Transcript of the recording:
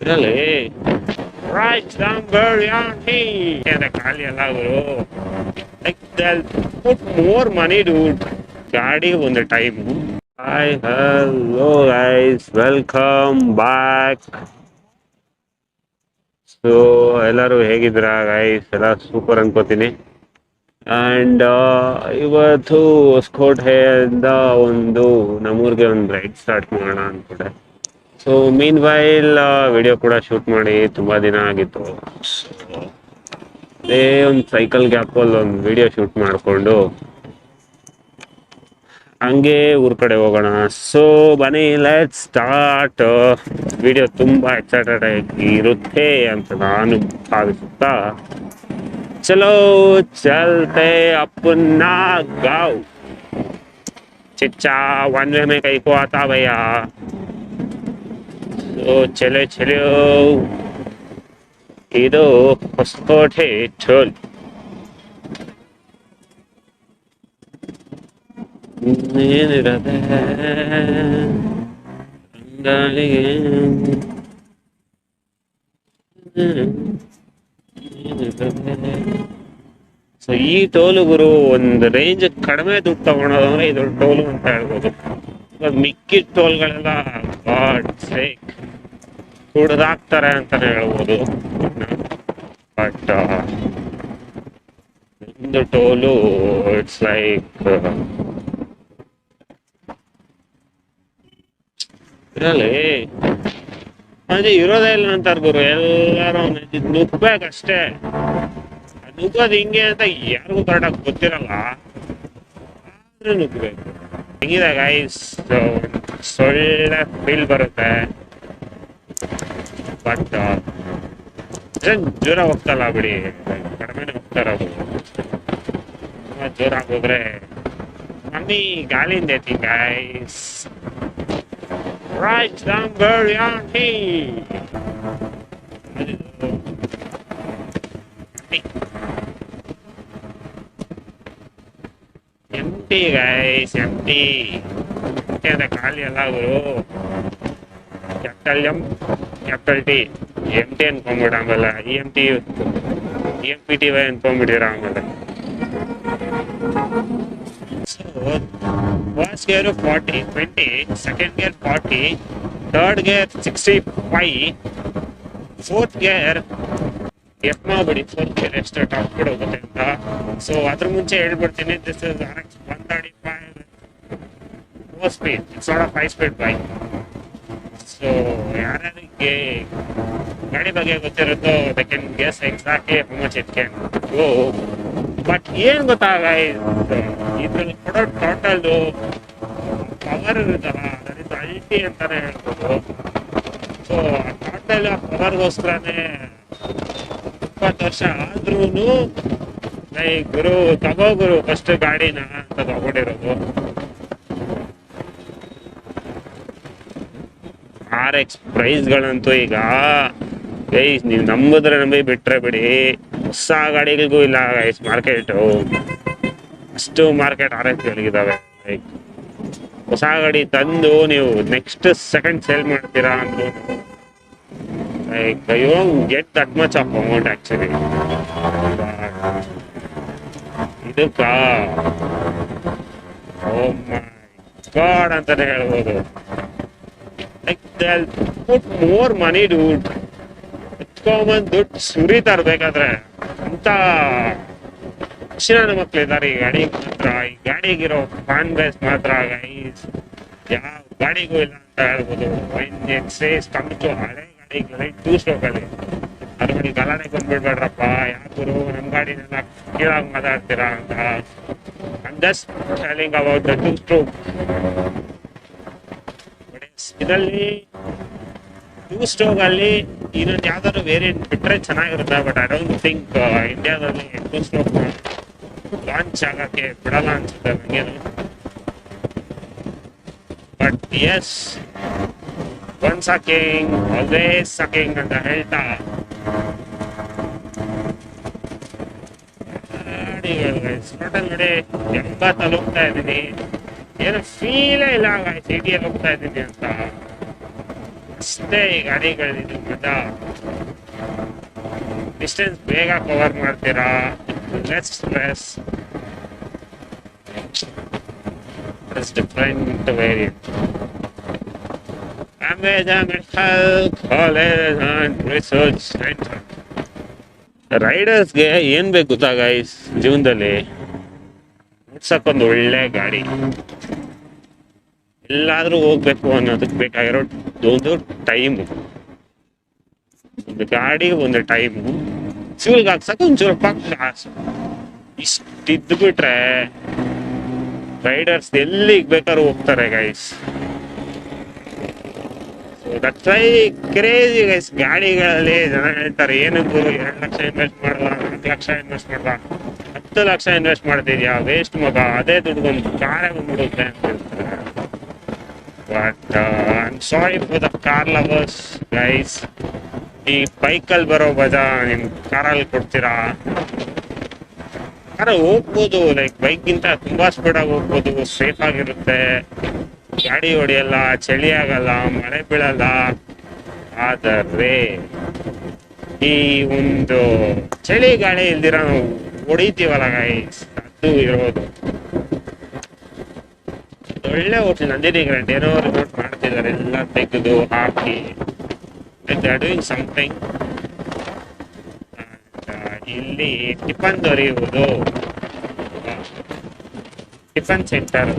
ಇದರಲ್ಲಿ right number ಯಾನಿ ಅಂತ ಖಾಲಿ ಎಲ್ಲ ಅವರು like put more money dude ಗಾಡಿ ಒಂದು time hi hello guys welcome back so ಎಲ್ಲರೂ ಹೇಗಿದ್ದೀರಾ ಗೈಸ್ ಎಲ್ಲ ಸೂಪರ್ ಅನ್ಕೋತೀನಿ. ಆ್ಯಂಡ್ ಇವತ್ತು ಹೊಸಕೋಟೆಯಿಂದ ಒಂದು ನಮ್ಮೂರಿಗೆ ಒಂದು ರೈಡ್ ಸ್ಟಾರ್ಟ್ ಮಾಡೋಣ ಅಂದ್ಕೊಂಡೆ ಸೊ ಮೀನ್ ವೈಲ್ ವಿಡಿಯೋ ಕೂಡ ಶೂಟ್ ಮಾಡಿ ತುಂಬಾ ದಿನ ಆಗಿತ್ತು. ಅದೇ ಒಂದು ಸೈಕಲ್ ಗ್ಯಾಪಲ್ಲಿ ಒಂದು ವಿಡಿಯೋ ಶೂಟ್ ಮಾಡಿಕೊಂಡು ಹಂಗೆ ಊರ ಕಡೆ ಹೋಗೋಣ. ಸೊ ಬನ್ನಿ ಲೆಟ್ ಸ್ಟಾರ್ಟ್ ವಿಡಿಯೋ ತುಂಬ ಎಕ್ಸೈಟೆಡ್ ಆಗಿ ಇರುತ್ತೆ ಅಂತ ನಾನು ಭಾವಿಸುತ್ತಾ. ಚಲೋ, ಚಲ್ತೆ, ಅಪ್ಪನ್ನ ಗಾವ್. ಚಿಚ್ಚಾ ಒನ್ ಮೇ ಕೈ ಕೋತಾ ಚಲೋ ಚಲೋ ಇದು ಹೊಸಕೋಟೆ ಟೋಲ್. ನೀನಿರದೆ ಗಾಳಿಗೆ ಸೊ ಈ ಟೋಲು ಗುರು, ಒಂದು ರೇಂಜ್ ಕಡಿಮೆ ದುಡ್ಡು ತಗೊಳೋದಂದ್ರೆ ಇದು ಟೋಲು ಅಂತ ಹೇಳ್ಬೋದು. ಮಿಕ್ಕಿದ ಟೋಲ್ಗಳೆಲ್ಲ, ಗಾಡ್ ಸೇಕ್ ಕುಡ್ದಾಕ್ತಾರೆ ಅಂತಾನೆ ಹೇಳ್ಬೋದು. ಬಟ್ ನಿಮ್ದು ಟೋಲು ಇಟ್ಸ್ ಲೈಕ್ ಇರಲಿ ಅದೇ ಇರೋದೇ ಇಲ್ಲ ಅಂತಾರೆ ಗುರು. ಎಲ್ಲಾರು ನುಗ್ಬೇಕಷ್ಟೇ ನುಗ್ಗೋದು ಹಿಂಗೆ ಅಂತ ಯಾರಿಗೂ ಕರೆಕ್ಟಾಗಿ ಗೊತ್ತಿರಲ್ಲ. ಆದ್ರೂ ನುಗ್ಬೇಕು ಹೆಂಗಿದೆ ಸೊಳ್ಳೆ ಫೀಲ್ ಬರುತ್ತೆ. ಬಟ್ ಜೋರ ಹೋಗ್ತಲ್ಲ ಬಿಡಿ. ಕಡಿಮೆನೆ ಹೋಗ್ತಾರ ಅದು ಜೋರಾಗಿ ಹೋದ್ರೆ ಮಮ್ಮಿ, ಗಾಳಿಯಿಂದ ಐತಿ guys Right number Yankee. Empty guys empty ಅಂತ ಖಾಲಿ ಎಲ್ಲ ಅವರು. Capital M capital T M T ಅನ್ಕೊಂಬಿಡ ಆಮೇಲೆ E M T E M P T Y ಅನ್ಕೊಂಬಿಟ್ಟಿರ ಆಮೇಲೆ? First gear forty twenty second gear forty third gear sixty five fourth gear F ಮಾಡ್ಬಿಡಿ fourth gear ಎಷ್ಟು top ಕೂಡ ಹೋಗುತ್ತೆ ಅಂತ. So ಅದ್ರ ಮುಂಚೆ ಹೇಳ್ಬಿಡ್ತೀನಿ this is one thirty five four speed it's not five speed bike so ಯಾರ್ಯಾರಿಗೆ ಗಾಡಿ ಬಗ್ಗೆ ಗೊತ್ತಿರುತ್ತೋ they can guess exactly how much it can but ಏನ್ ಗೊತ್ತಾಗ ಇದ್ರಲ್ಲಿ ಕೊಡೋ ಟೋಟಲ್ ಪವರ್ ಇರುತ್ತಲ್ಲ, ಅದರಿಂದ ಅಲ್ಟಿ ಅಂತಾನೆ ಹೇಳ್ಬೋದು. ಸೊ ಟೋಟಲ್ ಪವರ್ಗೋಸ್ಕರನೇ ಇಪ್ಪತ್ತು ವರ್ಷ ಆದ್ರೂ ಲೈಕ್ ಗುರು, ತಗೋ ಗುರು ಫಸ್ಟ್ ಗಾಡಿನ ಅಂತ ತಗೊಂಡಿರೋದು. ಆರ್ ಎಕ್ಸ್ ಪ್ರೈಸ್ಗಳಂತೂ ಈಗ ಗೈಸ್ ನೀವು ನಂಬಿದ್ರೆ ನಂಬಿ ಬಿಟ್ರೆ ಬಿಡಿ. ಹೊಸ ಗಾಡಿಗಳಿಗೂ ಇಲ್ಲ ಗೈಸ್ ಮಾರ್ಕೆಟು ಅಷ್ಟು ಮಾರ್ಕೆಟ್ ಆರ್ ಎಕ್ಸ್ ಗಳಿಗಿದಾವೆ ಲೈಕ್ ಹೊಸ ಗಾಡಿ ತಂದು ನೀವು ನೆಕ್ಸ್ಟ್ ಸೆಕೆಂಡ್ ಸೇಲ್ ಮಾಡ್ತೀರಾ ಅಂದ್ರು like you get that much of amount actually ಇದಕ್ಕ ಓ ಮೈ ಗಾಡ್ ಅಂತಾನೆ ಹೇಳ್ಬೋದು. like put more money dude ಎತ್ಕೊಂಬಂದ್ ದುಡ್ಡು ಸುರಿತಾರ ಬೇಕಾದ್ರೆ ಅಂತ ಶಿನ ಮಕ್ಳಿದ್ದಾರೆ ಈ ಗಾಡಿ ಮಾತ್ರ ಈ ಗಾಡಿಗಿರೋ ಫ್ಯಾನ್ ಬೇಸ್ ಮಾತ್ರ ಗೈಸ್ ಯಾವ ಗಾಡಿಗೂ ಇಲ್ಲ ಅಂತ ಹೇಳ್ಬೋದು ಸೇಸ್ ಕಮ್ಟು ಹಳೆ ಗಾಡಿಗಳಲ್ಲಿ ಟೂ ಸ್ಟ್ರೋಕಲ್ಲಿ ಅದ್ರ ಬಳಿ ಗಲಾಟೆ ಬಂದ್ಬಿಡ್ಬೇಡ್ರಪ್ಪ ಯಾಕೂರು ನಮ್ಮ ಗಾಡಿನೆಲ್ಲ ಕೀಳಾಗಿ ಮಾತಾಡ್ತೀರಾ ಅಂತ I'm just telling about the two stroke ಇದರಲ್ಲಿ ಟೂ ಸ್ಟೋವ್ ಅಲ್ಲಿ ಇನ್ನೊಂದು ಯಾವ್ದಾದ್ರು ವೇರಿಯಂಟ್ ಬಿಟ್ರೆ ಚೆನ್ನಾಗಿರುತ್ತೆ? ಬಟ್ ಐ ಡೋಂಟ್ ಥಿಂಕ್ ಇಂಡಿಯಾದಲ್ಲಿ ಟೂ ಸ್ಟೋವ್ ಲಾಂಚ್ ಆಗಕ್ಕೆ ಬಿಡಲ್ಲ ಅನ್ಸುತ್ತೆ ನನಗೆ but as one sucking always sucking ಅಂತ ಹೇಳ್ತಾ. ನೋಡಿ ಹೋಗ್ತಾ ಇದ್ದೀನಿ. ಏನು ಫೀಲೇ ಇಲ್ಲ ಸಿಟಿಯಲ್ಲಿ ಹೋಗ್ತಾ ಇದ್ದೀನಿ ಅಂತ ಇಷ್ಟೇ ಈ ಗಾಡಿಗಳಿದು ಮಜಾ ಡಿಸ್ಟೆನ್ಸ್ ಬೇಗ ಕವರ್ ಮಾಡ್ತೀರಾ less stress different variant Amazon Medical College and Research Center. ರೈಡರ್ಸ್ಗೆ ಏನ್ ಬೇಕು ಗೊತ್ತಾ ಗೈಸ್ ಜೀವನದಲ್ಲಿ. ಓಡ್ಸಕ್ಕೊಂದು ಒಳ್ಳೆ ಗಾಡಿ. ಎಲ್ಲಾದ್ರೂ ಹೋಗ್ಬೇಕು ಅನ್ನೋದಕ್ಕೆ ಬೇಕಾಗಿರೋ ಒಂದು ಟೈಮು ಒಂದು ಗಾಡಿ, ಒಂದು ಟೈಮು ಸಿವಿಲ್ಗೆ ಹಾಕ್ಸಕ್ಕೆ ಒಂಚೂರು ಪಕ್ಕ ಇಷ್ಟಿದ್ದು ಬಿಟ್ರೆ ರೈಡರ್ಸ್ ಎಲ್ಲಿಗೆ ಬೇಕಾದ್ರೂ ಹೋಗ್ತಾರೆ guys that's why crazy guys ಗಾಡಿಗಳಲ್ಲಿ ಜನ ಹೇಳ್ತಾರೆ ಏನಕ್ಕೂ ಎರಡು ಲಕ್ಷ ಇನ್ವೆಸ್ಟ್ ಮಾಡಲ್ಲ ನಾಲ್ಕು ಲಕ್ಷ ಇನ್ವೆಸ್ಟ್ ಮಾಡಲ್ಲ ಹತ್ತು ಲಕ್ಷ ಇನ್ವೆಸ್ಟ್ ಮಾಡ್ತಿದ್ಯಾ? ವೇಸ್ಟ್ ಮಗ, ಅದೇ ದುಡ್ಡು ಕಾರೇ ಬಂದ್ಬಿಡುತ್ತೆ ಅಂತ ಹೇಳ್ತಾರೆ but I am sorry for the car lovers guys ಈ ಬೈಕಲ್ಲಿ ಬರೋ ಬಜಾ ನಿಮ್ ಕಾರಲ್ಲಿ ಕೊಡ್ತೀರಾ? ಕಾರ ಹೋಗ್ಬೋದು. ಲೈಕ್ ಬೈಕ್ಗಿಂತ ತುಂಬಾ ಸ್ಪೀಡ್ ಆಗಿ ಹೋಗ್ಬೋದು. ಸೇಫ್ ಆಗಿರುತ್ತೆ. ಗಾಡಿ ಹೊಡೆಯಲ್ಲ, ಚಳಿ ಆಗಲ್ಲ, ಮಳೆ ಬೀಳಲ್ಲ. ಆದರೆ, ಈ ಒಂದು ಚಳಿ ಗಾಳಿ ಇಲ್ದಿರ ನಾವು ಹೊಡಿತೀವಲ್ಲ ಗೈಸ್ ಅದು ಇರೋದು. ಒಳ್ಳೆ ಹೋಟ್ಲ್ ನಂದಿನಿ ಗ್ರ್ಯಾಂಡ್ ಏನೋ ರಿಪೋರ್ಟ್ ಮಾಡ್ತಿದ್ದಾರೆ ಎಲ್ಲ ತೆಗೆದು ಹಾಕಿ. ಡೂಯಿಂಗ್ ಸಮಥಿಂಗ್ ಇಲ್ಲಿ ಟಿಫನ್ ದೊರೆಯುವುದು. Tiffin centre